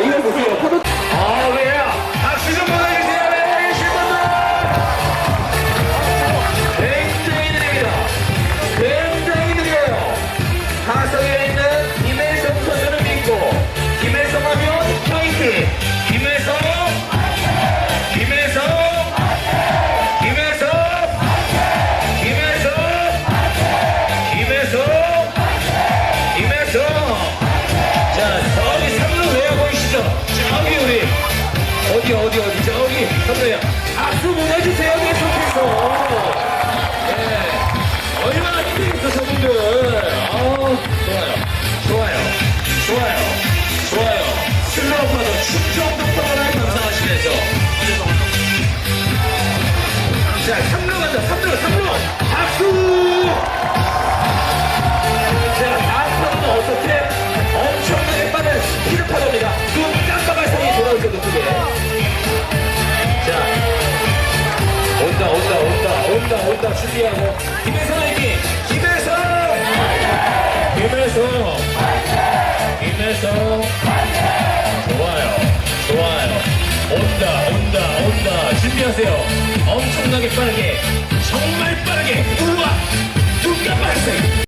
아, 이거 보세요. 파도... 계신 분들! 굉장히 느려요. 가성의 온다 온다 준비하고. 김혜선 얘기 김혜선! 김혜선! 김혜선! 좋아요. 좋아요. 온다 온다 온다. 준비하세요. 엄청나게 빠르게. 정말 빠르게.